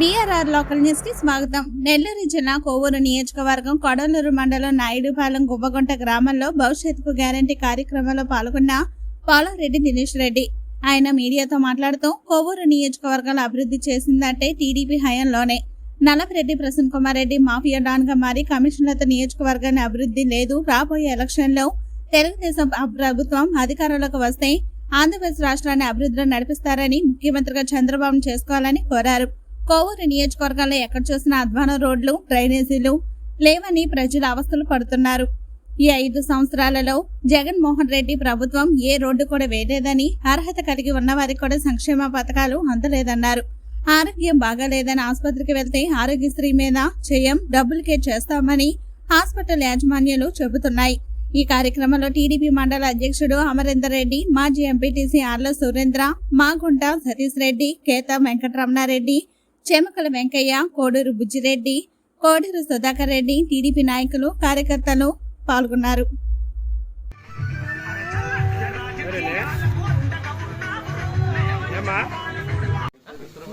BRR local న్యూస్కి స్వాగతం. నెల్లూరు జిల్లా కోవూరు నియోజకవర్గం కొడలూరు మండలం నాయుడుపాలెం గుబ్బగుంట గ్రామంలో భవిష్యత్తుకు గ్యారంటీ కార్యక్రమంలో పాల్గొన్న పాలారెడ్డి దినేష్ రెడ్డి. ఆయన మీడియాతో మాట్లాడుతూ కోవూరు నియోజకవర్గాలు అభివృద్ధి చేసిందంటే టీడీపీ హయాంలోనే. నలపరెడ్డి ప్రసన్న కుమార్ రెడ్డి మాఫియా డాన్గా మారి కమిషన్లతో నియోజకవర్గాన్ని అభివృద్ధి లేదు. రాబోయే ఎలక్షన్లో తెలుగుదేశం ప్రభుత్వం అధికారంలోకి వస్తే ఆంధ్రప్రదేశ్ రాష్ట్రాన్ని అభివృద్ధిలో నడిపిస్తారని ముఖ్యమంత్రిగా చంద్రబాబు చేసుకోవాలని కోరారు. కోవూరు నియోజకవర్గాల్లో ఎక్కడ చూసిన అధ్వాన రోడ్లు డ్రైనేజీలు లేవని ప్రజలు అవస్థలు పడుతున్నారు. ఈ ఐదు సంవత్సరాలలో జగన్మోహన్ రెడ్డి ప్రభుత్వం ఏ రోడ్డు కూడా వేయలేదని అర్హత కలిగి ఉన్న వారికి కూడా సంక్షేమ పథకాలు అందలేదన్నారు. ఆరోగ్యం బాగాలేదని ఆసుపత్రికి వెళ్తే ఆరోగ్యశ్రీ మీద చేయం డబ్బులకే చేస్తామని హాస్పిటల్ యాజమాన్యాలు చెబుతున్నాయి. ఈ కార్యక్రమంలో టీడీపీ మండల అధ్యక్షుడు అమరేందర్ రెడ్డి మాజీ ఎంపీటీసీ ఆర్ల సురేంద్ర మాగుంట సతీష్ రెడ్డి కేత వెంకటరమణారెడ్డి చెమకల వెంకయ్య కోడూరు బుజ్జిరెడ్డి కోడూరు సుధాకర్ రెడ్డి టీడీపీ నాయకులు కార్యకర్తలు పాల్గొన్నారు. ఏమ్మా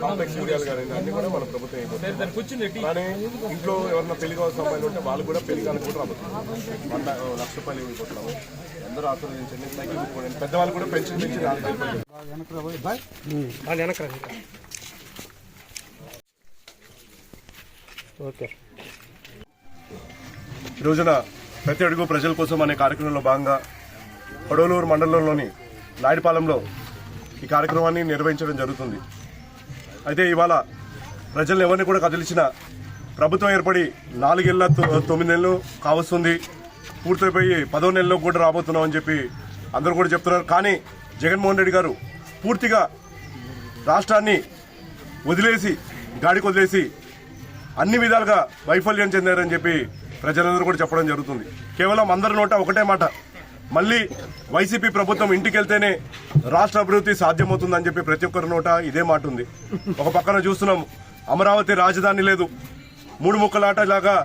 కాంప్లెక్స్ ఏరియాలు కానీ అన్ని కూడా మన ప్రభుత్వం అయిపోతుంది దాన్ని కూర్చుని కానీ ఇంట్లో ఎవరైనా పెళ్ళి కావాల్సిన అమ్మాయిలు ఉంటే వాళ్ళు కూడా పెళ్ళి కాని కూడా రాబోతుంది వంద లక్ష రూపాయలు ఇవ్వబోతున్నాము అందరూ ఆశీర్వదించండి సైకిల్ కొనుక్కోండి పెద్దవాళ్ళు కూడా పెన్షన్ పెంచి వెనక ఓకే. ఈ రోజున ప్రతి అడుగు ప్రజల కోసం అనే కార్యక్రమంలో భాగంగా పడవలూరు మండలంలోని నాయుడుపాలెంలో ఈ కార్యక్రమాన్ని నిర్వహించడం జరుగుతుంది. అయితే ఇవాళ ప్రజలను ఎవరిని కూడా కదిలించిన ప్రభుత్వం ఏర్పడి నాలుగేళ్ళ తొ- తొమ్మిది నెలలు కావస్తుంది. పూర్తయిపోయి పదో నెలలో కూడా రాబోతున్నాం అని చెప్పి అందరూ కూడా చెప్తున్నారు. కానీ జగన్మోహన్ రెడ్డి గారు పూర్తిగా రాష్ట్రాన్ని వదిలేసి గాడికి వదిలేసి అన్ని విధాలుగా వైఫల్యం చెందారని చెప్పి ప్రజలందరూ కూడా చెప్పడం జరుగుతుంది. కేవలం అందరి నోట ఒకటే మాట. మళ్ళీ వైసీపీ ప్రభుత్వం ఇంటికి వెళ్తేనే రాష్ట్ర అభివృద్ధి సాధ్యమవుతుందని చెప్పి ప్రతి ఒక్కరి నోట ఇదే మాట ఉంది. ఒక పక్కన చూస్తున్నాం అమరావతి రాజధాని లేదు. మూడు ముక్కలాట లాగా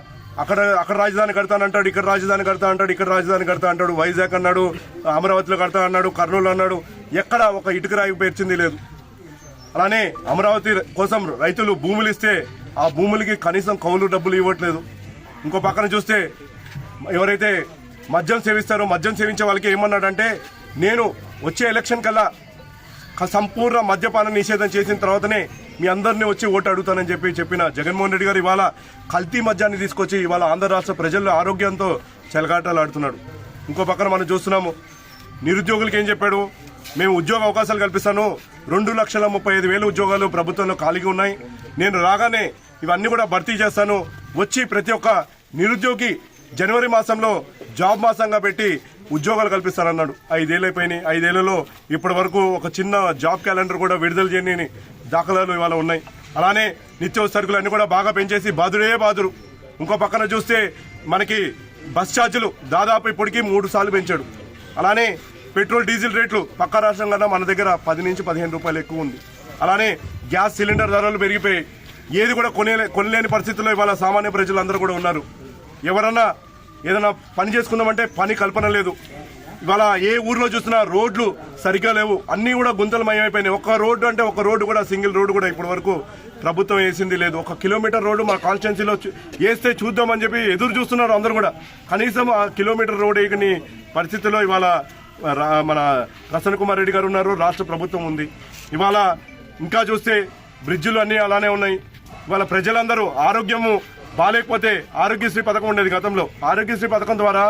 అక్కడ అక్కడ రాజధాని కడతానంటాడు ఇక్కడ రాజధాని కడతా అంటాడు ఇక్కడ రాజధాని కడతా అంటాడు వైజాగ్ అన్నాడు అమరావతిలో కడతా అన్నాడు కర్నూలు అన్నాడు ఎక్కడ ఒక ఇటుక రాయి పేర్చింది లేదు. అలానే అమరావతి కోసం రైతులు భూములు ఇస్తే ఆ భూములకి కనీసం కౌలు డబ్బులు ఇవ్వట్లేదు. ఇంకో పక్కన చూస్తే ఎవరైతే మద్యం సేవిస్తారో మద్యం సేవించే వాళ్ళకి ఏమన్నాడంటే నేను వచ్చే ఎలక్షన్ కల్లా సంపూర్ణ మద్యపాన నిషేధం చేసిన తర్వాతనే మీ అందరినీ వచ్చి ఓటు అడుగుతానని చెప్పి చెప్పిన జగన్మోహన్ రెడ్డి గారు ఇవాళ కల్తీ మద్యాన్ని తీసుకొచ్చి ఇవాళ ఆంధ్ర రాష్ట్ర ప్రజల ఆరోగ్యంతో చెలగాటాలు ఆడుతున్నాడు ఇంకో పక్కన మనం చూస్తున్నాము నిరుద్యోగులకి ఏం చెప్పాడు? మేము ఉద్యోగ అవకాశాలు కల్పిస్తాను రెండు లక్షల ముప్పై ఐదు వేల ఉద్యోగాలు ప్రభుత్వంలో ఖాళీగా ఉన్నాయి. నేను రాగానే ఇవన్నీ కూడా భర్తీ చేస్తాను. వచ్చి ప్రతి ఒక్క నిరుద్యోగి జనవరి మాసంలో జాబ్ మాసంగా పెట్టి ఉద్యోగాలు కల్పిస్తానన్నాడు. ఐదేళ్ళు అయిపోయినాయి ఐదేళ్ళలో ఇప్పటి వరకు ఒక చిన్న జాబ్ క్యాలెండర్ కూడా విడుదల చేయని దాఖలాలు ఇవాళ ఉన్నాయి. అలానే నిత్యవసర సరుకులు అన్ని కూడా బాగా పెంచేసి బాదుడే బాదురు. ఇంకో పక్కన చూస్తే మనకి బస్ ఛార్జీలు దాదాపు ఇప్పటికీ మూడు సార్లు పెంచాడు. అలానే పెట్రోల్ డీజిల్ రేట్లు పక్క రాష్ట్రం కన్నా మన దగ్గర పది నుంచి పదిహేను రూపాయలు ఎక్కువ ఉంది. అలానే గ్యాస్ సిలిండర్ ధరలు పెరిగిపోయాయి. ఏది కూడా కొనే కొనలేని పరిస్థితుల్లో ఇవాళ సామాన్య ప్రజలందరూ కూడా ఉన్నారు. ఎవరన్నా ఏదైనా పని చేసుకుందామంటే పని కల్పన లేదు. ఇవాళ ఏ ఊర్లో చూసినా రోడ్లు సరిగ్గా లేవు. అన్నీ కూడా గుంతలమయమైపోయినాయి. ఒక రోడ్డు అంటే ఒక రోడ్డు కూడా సింగిల్ రోడ్డు కూడా ఇప్పటి వరకు ప్రభుత్వం వేసింది లేదు. ఒక కిలోమీటర్ రోడ్డు మా కాన్స్టిట్యున్సీలో వేస్తే చూద్దామని చెప్పి ఎదురు చూస్తున్నారు అందరూ కూడా. కనీసం ఆ కిలోమీటర్ రోడ్ వేయని పరిస్థితుల్లో ఇవాళ రా- మన ప్రసన్న కుమార్ రెడ్డి గారు ఉన్నారు. రాష్ట్ర ప్రభుత్వం ఉంది. ఇవాళ ఇంకా చూస్తే బ్రిడ్జులు అన్నీ అలానే ఉన్నాయి. ఇవాళ ప్రజలందరూ ఆరోగ్యము బాగాలేకపోతే ఆరోగ్యశ్రీ పథకం ఉండేది గతంలో. ఆరోగ్యశ్రీ పథకం ద్వారా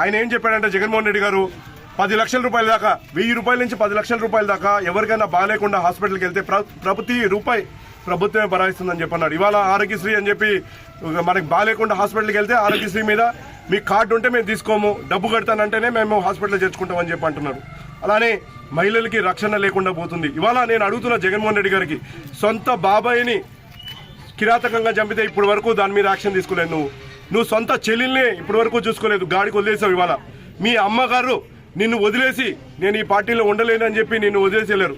ఆయన ఏం చెప్పాడంటే జగన్మోహన్ రెడ్డి గారు పది లక్షల రూపాయల దాకా వెయ్యి రూపాయల నుంచి పది లక్షల రూపాయల దాకా ఎవరికైనా బాగాలేకుండా హాస్పిటల్కి వెళ్తే ప్ర- ప్రతి రూపాయి ప్రభుత్వమే భరాయిస్తుందని చెప్పన్నాడు ఇవాళ ఆరోగ్యశ్రీ అని చెప్పి మనకి బాగాలేకుండా హాస్పిటల్కి వెళ్తే ఆరోగ్యశ్రీ మీద మీ కార్డు ఉంటే మేము తీసుకోము డబ్బు కడతానంటేనే మేము హాస్పిటల్ చేర్చుకుంటామని చెప్పి అంటున్నారు. అలానే మహిళలకి రక్షణ లేకుండా పోతుంది. ఇవాళ నేను అడుగుతున్న జగన్మోహన్ రెడ్డి గారికి సొంత బాబాయిని కిరాతకంగా చంపితే ఇప్పటి వరకు దాని మీద యాక్షన్ తీసుకోలేదు నువ్వు. నువ్వు సొంత చెల్లెల్ని ఇప్పటి వరకు చూసుకోలేదు. గాడికి వదిలేసావు ఇవాళ. మీ అమ్మగారు నిన్ను వదిలేసి నేను ఈ పార్టీలో ఉండలేనని చెప్పి నిన్ను వదిలేసి వెళ్ళారు.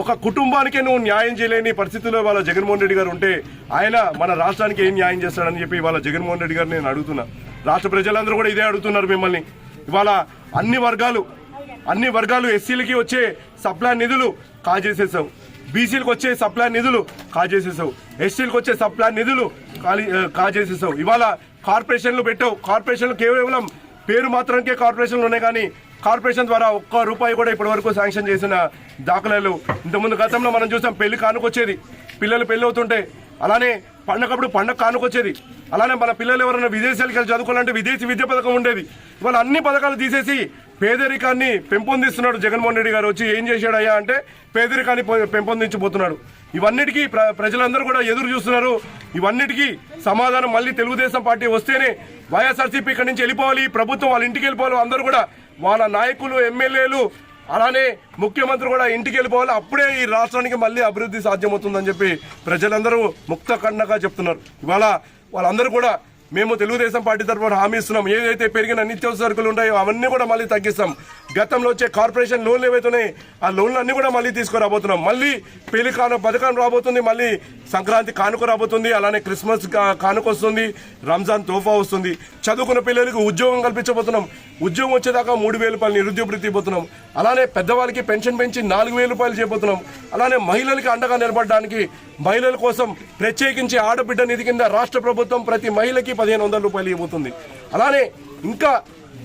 ఒక కుటుంబానికే నువ్వు న్యాయం చేయలేని పరిస్థితుల్లో ఇవాళ జగన్మోహన్ రెడ్డి గారు ఉంటే ఆయన మన రాష్ట్రానికి ఏం న్యాయం చేస్తాడని చెప్పి ఇవాళ జగన్మోహన్ రెడ్డి గారు నేను అడుగుతున్నా. రాష్ట్ర ప్రజలందరూ కూడా ఇదే అడుగుతున్నారు మిమ్మల్ని. ఇవాళ అన్ని వర్గాలు అన్ని వర్గాలు ఎస్సీలకి వచ్చే సప్లా నిధులు కాజేసేసావు. బీసీలకు వచ్చే సప్లై నిధులు కాజేసేసావు. ఎస్సీలకు వచ్చే సప్లై నిధులు ఖాళీ కాజేసేసావు. ఇవాళ కార్పొరేషన్లు పెట్టావు. కార్పొరేషన్లు కేవలం పేరు మాత్రానికే కార్పొరేషన్లు ఉన్నాయి కానీ కార్పొరేషన్ ద్వారా ఒక్క రూపాయి కూడా ఇప్పటి వరకు శాంక్షన్ చేసిన దాఖలాలు. ఇంతకుముందు గతంలో మనం చూసాం పెళ్ళి కానుకొచ్చేది. పిల్లలు పెళ్ళి అవుతుంటే అలానే పండగప్పుడు పండగ కానుకొచ్చేది. అలానే మన పిల్లలు ఎవరైనా విదేశాలకు వెళ్ళి చదువుకోవాలంటే విదేశీ విద్య పథకం ఉండేది. ఇవాళ అన్ని పథకాలు తీసేసి పేదరికాన్ని పెంపొందిస్తున్నాడు జగన్మోహన్ రెడ్డి గారు. వచ్చి ఏం చేశాడయ్యా అంటే పేదరికాన్ని పెంపొందించబోతున్నాడు. ఇవన్నిటికీ ప్ర ప్రజలందరూ కూడా ఎదురు చూస్తున్నారు. ఇవన్నిటికీ సమాధానం మళ్ళీ తెలుగుదేశం పార్టీ వస్తేనే వైఎస్ఆర్సీపీ ఇక్కడి నుంచి వెళ్ళిపోవాలి. ప్రభుత్వం వాళ్ళ ఇంటికి వెళ్ళిపోవాలి. అందరూ కూడా వాళ్ళ నాయకులు ఎమ్మెల్యేలు అలానే ముఖ్యమంత్రి కూడా ఇంటికి వెళ్ళిపోవాలి. అప్పుడే ఈ రాష్ట్రానికి మళ్ళీ అభివృద్ధి సాధ్యమవుతుందని చెప్పి ప్రజలందరూ ముక్త కన్నగా చెప్తున్నారు. ఇవాళ వాళ్ళందరూ కూడా మేము తెలుగుదేశం పార్టీ తరఫున హామీ ఇస్తున్నాం. ఏదైతే పెరిగిన నిత్యావసర సరుకులు ఉన్నాయో అవన్నీ కూడా మళ్ళీ తగ్గిస్తాం. గతంలో వచ్చే కార్పొరేషన్ లోన్లు ఏవైతున్నాయి ఆ లోన్లు అన్ని కూడా మళ్ళీ తీసుకురాబోతున్నాం. మళ్ళీ పెళ్ళి కాను పథకం రాబోతుంది మళ్ళీ సంక్రాంతి కానుక రాబోతుంది అలానే క్రిస్మస్ కానుక వస్తుంది రంజాన్ తోఫా వస్తుంది. చదువుకున్న పిల్లలకు ఉద్యోగం కల్పించబోతున్నాం. ఉద్యోగం వచ్చేదాకా మూడు వేల రూపాయలు నిరుద్యోగులు తీయబోతున్నాం అలానే పెద్దవాళ్ళకి పెన్షన్ పెంచి నాలుగు వేల రూపాయలు చేయబోతున్నాం. అలానే మహిళలకి అండగా నిలబడడానికి మహిళల కోసం ప్రత్యేకించి ఆడబిడ్డ నిధి కింద రాష్ట్ర ప్రభుత్వం ప్రతి మహిళకి పదిహేను వందల రూపాయలు ఇవ్వబోతుంది. అలానే ఇంకా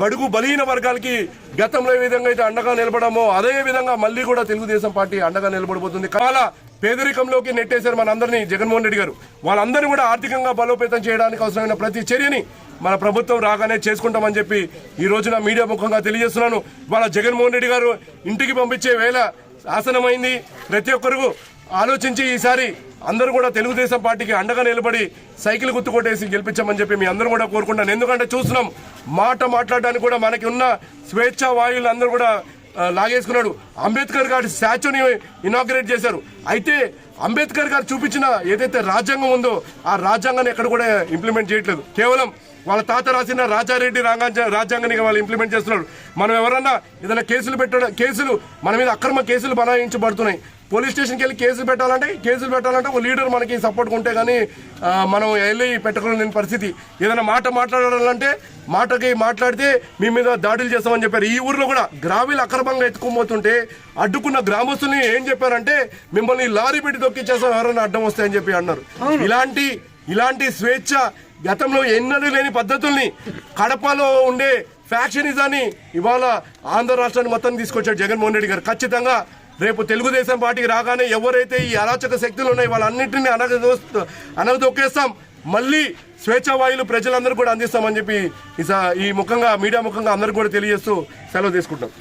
బడుగు బలహీన వర్గాలకి గతంలో ఏ విధంగా అయితే అండగా నిలబడమో అదే విధంగా మళ్ళీ కూడా తెలుగుదేశం పార్టీ అండగా నిలబడబోతుంది. చాలా పేదరికంలోకి నెట్టేశారు మనందరినీ జగన్మోహన్ రెడ్డి గారు. వాళ్ళందరినీ కూడా ఆర్థికంగా బలోపేతం చేయడానికి అవసరమైన ప్రతి చర్యని మన ప్రభుత్వం రాగానే చేసుకుంటామని చెప్పి ఈ రోజున మీడియా ముఖంగా తెలియజేస్తున్నాను. వాళ్ళ జగన్మోహన్ రెడ్డి గారు ఇంటికి పంపించే వేళ ఆసనమైంది. ప్రతి ఒక్కరు ఆలోచించి ఈసారి అందరూ కూడా తెలుగుదేశం పార్టీకి అండగా నిలబడి సైకిల్ గుర్తు కొట్టేసి గెలిపించమని చెప్పి మీ అందరూ కూడా కోరుకుంటాను ఎందుకంటే చూస్తున్నాం మాట మాట్లాడడానికి కూడా మనకి ఉన్న స్వేచ్ఛ వాయువులు అందరూ కూడా లాగేసుకున్నాడు. అంబేద్కర్ గారి స్టాచ్యూని ఇనాగ్రేట్ చేశారు. అయితే అంబేద్కర్ గారు చూపించిన ఏదైతే రాజ్యాంగం ఉందో ఆ రాజ్యాంగాన్ని ఎక్కడ కూడా ఇంప్లిమెంట్ చేయట్లేదు. కేవలం వాళ్ళ తాత రాసిన రాజారెడ్డి రాంగాంజ రాజ్యాంగాన్ని వాళ్ళు ఇంప్లిమెంట్ చేస్తున్నారు. మనం ఎవరన్నా ఏదైనా కేసులు పెట్టడం కేసులు మన మీద అక్రమ కేసులు బనాయించబడుతున్నాయి. పోలీస్ స్టేషన్కి వెళ్ళి కేసులు పెట్టాలంటే కేసులు పెట్టాలంటే ఒక లీడర్ మనకి సపోర్ట్ ఉంటే కానీ మనం వెళ్ళి పెట్టుకోలేని పరిస్థితి. ఏదైనా మాట మాట్లాడాలంటే మాటకి మాట్లాడితే మీ మీద దాడులు చేస్తామని చెప్పారు. ఈ ఊర్లో కూడా గ్రావీలు అక్రమంగా ఎత్తుకోబోతుంటే అడ్డుకున్న గ్రామస్తుల్ని ఏం చెప్పారంటే మిమ్మల్ని లారీ పెట్టి తొక్కిచ్చేస్తాం ఎవరైనా అడ్డం వస్తాయని చెప్పి అన్నారు. ఇలాంటి ఇలాంటి స్వేచ్ఛ గతంలో ఎన్నడూ లేని పద్ధతుల్ని కడపలో ఉండే ఫ్యాక్షనిజాన్ని ఇవాళ ఆంధ్ర రాష్ట్రాన్ని మొత్తం తీసుకొచ్చాడు జగన్మోహన్ రెడ్డి గారు. ఖచ్చితంగా రేపు తెలుగుదేశం పార్టీకి రాగానే ఎవరైతే ఈ అరాచక శక్తులు ఉన్నాయి వాళ్ళన్నింటినీ అనగదో అనగదొక్కేస్తాం. మళ్ళీ స్వేచ్ఛ వాయులు ప్రజలందరూ కూడా అందిస్తామని చెప్పి ఈ స- ఈ ముఖంగా మీడియా ముఖంగా అందరూ కూడా తెలియజేస్తూ సెలవు తీసుకుంటాం